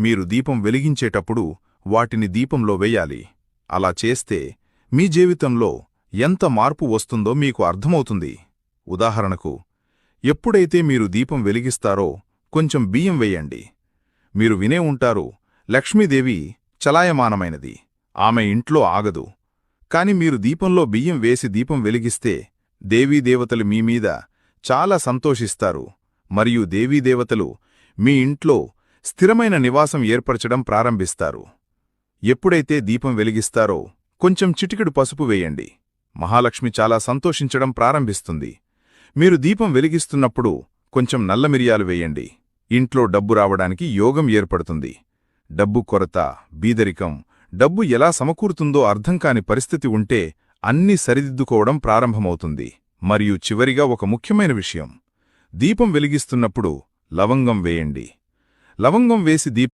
మీరు దీపం వెలిగించేటప్పుడు వాటిని దీపంలో వెయ్యాలి అలా చేస్తే మీ జీవితంలో ఎంత మార్పు వస్తుందో మీకు అర్థమవుతుంది. ఉదాహరణకు ఎప్పుడైతే మీరు దీపం వెలిగిస్తారో కొంచెం బియ్యం వెయ్యండి మీరు వినే ఉంటారు లక్ష్మీదేవి చలాయమానమైనది ఆమె ఇంట్లో ఆగదు. కాని మీరు దీపంలో బియ్యం వేసి దీపం వెలిగిస్తే దేవీదేవతలు మీమీద చాలా సంతోషిస్తారు. మరియు దేవీదేవతలు మీ ఇంట్లో స్థిరమైన నివాసం ఏర్పరచడం ప్రారంభిస్తారు. ఎప్పుడైతే దీపం వెలిగిస్తారో కొంచెం చిటికెడు పసుపు వేయండి. మహాలక్ష్మి చాలా సంతోషించడం ప్రారంభిస్తుంది. మీరు దీపం వెలిగిస్తున్నప్పుడు కొంచెం నల్ల మిరియాలు వేయండి. ఇంట్లో డబ్బు రావడానికి యోగం ఏర్పడుతుంది. డబ్బు కొరత బీదరికం డబ్బు ఎలా సమకూరుతుందో అర్థం కాని పరిస్థితి ఉంటే అన్నీ సరిదిద్దుకోవడం ప్రారంభమవుతుంది. మరియు చివరిగా ఒక ముఖ్యమైన విషయం. దీపం వెలిగిస్తున్నప్పుడు లవంగం వేయండి. లవంగం వేసి దీప్